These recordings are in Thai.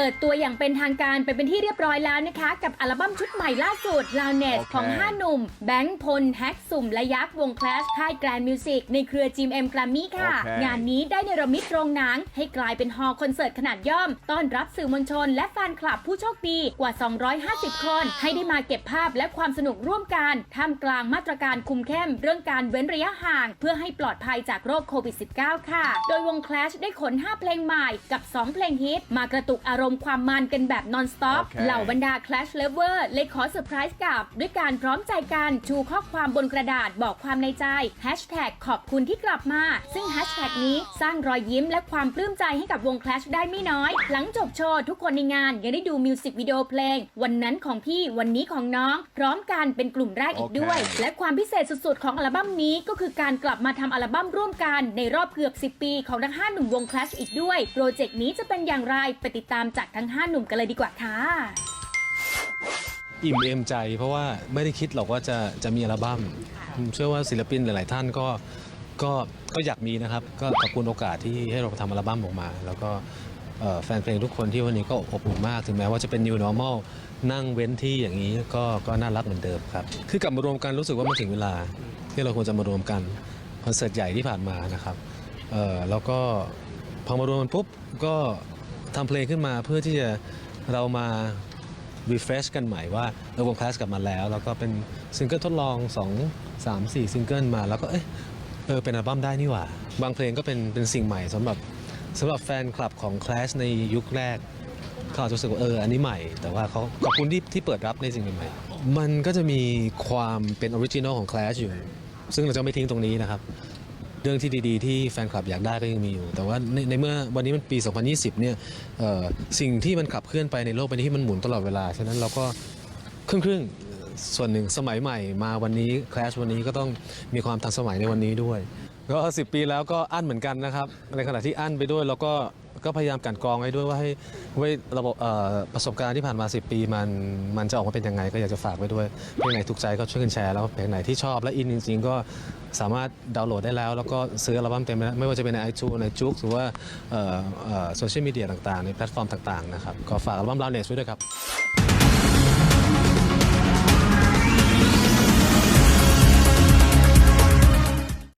เปิดตัวอย่างเป็นทางการไปเป็นที่เรียบร้อยแล้วนะคะ กับอัลบั้มชุดใหม่ล่าสุด l o u n e s โอเคของ 5 หนุ่ม แบงค์พล แฮกสุ่ม และยักษ์วงคลาสค่ายแกรนมิวสิกในเครือจีมเอ็มแกรมมี่ค่ะโอเคงานนี้ได้เนรมิตโรงหนัง ให้กลายเป็นฮอลล์คอนเสิร์ตขนาดย่อม ต้อนรับสื่อมวลชน และแฟนคลับผู้โชคดีกว่า 250 คน ให้ได้มาเก็บภาพและความสนุกร่วมกันท่ามกลางมาตรการคุมเข้ม เรื่องการเว้นระยะห่าง เพื่อให้ปลอดภัยจากโรคโควิด -19 ค่ะ โดยวง Clash ได้ขน 5 เพลงใหม่กับ 2 เพลงฮิตมากระตุกอารมณ์ความมันกันแบบนอนสต็อปโอเคเหล่าบรรดา Clash Lover เลยขอเซอร์ไพรส์กับ ด้วยการพร้อมใจกันชูข้อความบนกระดาษบอกความในใจ Hashtag ขอบคุณที่กลับมา ซึ่ง Hashtag นี้สร้างรอยยิ้มและความปลื้มใจให้กับวง Clash ได้ไม่น้อย หลังจบโชว์ทุกคนในงานยังได้ดูมิวสิกวิดีโอเพลง วันนั้นของพี่วันนี้ของน้อง พร้อมกันเป็นกลุ่มแรกอีกด้วยโอเคและความพิเศษสุดๆ ของอัลบั้มนี้ก็คือการกลับมาทำอัลบั้มร่วมกันในรอบเกือบ 10 ปีของทั้ง5หนุ่มวง Clash อีกด้วย โปรเจกต์นี้จะเป็นอย่างไรไปติดตามจากทั้ง 5 หนุ่มกันเลยดีกว่าค่ะ อิ่มเอมใจเพราะว่าไม่ได้คิดหรอกว่าจะจะมีอัลบั้มผมเชื่อว่าศิลปินหลาย ๆ ท่านก็ก็ก็อยากมีนะครับ ก็ขอบคุณโอกาสที่ให้เราทำอัลบั้มออกมา แล้วก็เอ่อแฟนเพลงทุกคนที่วันนี้ก็อบอุ่นมาก ถึงแม้ว่าจะเป็น new normal นั่งเว้นที่อย่างนี้ก็ก็น่ารักเหมือนเดิมครับ คือกลับมารวมกันรู้สึกว่ามันถึงเวลา ที่เราควรจะมารวมกันคอนเสิร์ตใหญ่ที่ผ่านมานะครับเอ่อแล้วก็พอมารวมกันปุ๊บก็ ทำเพลงขึ้นมาเพื่อที่จะเรามา refresh กันใหม่ว่าเออวงคลาสกลับมาแล้ว แล้วก็เป็นซิงเกิลทดลอง 2 3 4 ซิงเกิลมา แล้วก็เอ๊ะเออเป็นอัลบั้มได้นี่หว่า บางเพลงก็เป็นเป็นสิ่งใหม่สำหรับสำหรับแฟนคลับของ Clash ในยุคแรกเขาอาจจะรู้สึกว่าเอออันนี้ใหม่ แต่ว่าเขาขอบคุณที่ที่เปิดรับในสิ่งใหม่ๆมันก็จะมีความเป็นออริจินอลของ Clash อยู่ ซึ่งเราจะไม่ทิ้งตรงนี้นะครับ รื่องที่ดีๆ ที่แฟนคลับอยากได้ก็ยังมีอยู่ แต่ว่าในในเมื่อวันนี้มันปี 2020 เนี่ยเอ่อสิ่งที่มันขับเคลื่อนไปในโลกใบนี้ที่มันหมุนตลอดเวลา ฉะนั้นเราก็ครึ่งครึ่งๆส่วนหนึ่งสมัยใหม่มาวันนี้คลาสวันนี้ก็ต้องมีความทันสมัยในวันนี้ด้วย ก็ 10 ปีแล้วก็อั้นเหมือนกันนะครับ ในขณะที่อั้นไปด้วยเราก็ ก็พยายามกันกรองให้ด้วยว่าให้ไว้ระบบเอ่อประสบการณ์ที่ผ่านมา 10 ปีมันมันจะออกมาเป็นยังไงก็อยากจะฝากไว้ด้วยเพลงไหนถูกใจก็ช่วยกันแชร์แล้วเพลงไหนที่ชอบและอินจริง ๆ ก็สามารถดาวน์โหลดได้แล้ว แล้วก็ซื้ออัลบั้มเต็มได้ไม่ว่าจะเป็นในไอจูในจุกหรือว่าโซเชียลมีเดียต่างๆ ในแพลตฟอร์มต่างๆนะครับก็ฝากอัลบั้มลาวเนสไว้ด้วยครับ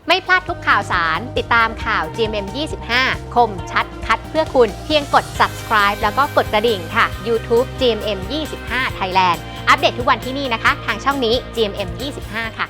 ไม่พลาดทุกข่าวสาร ติดตามข่าว GMM 25 คมชัด เพื่อคุณเพียงกด subscribe แล้วก็กดกระดิ่งค่ะ YouTube GMM 25 Thailand อัปเดตทุกวันที่นี่นะคะ ทางช่องนี้ GMM 25 ค่ะ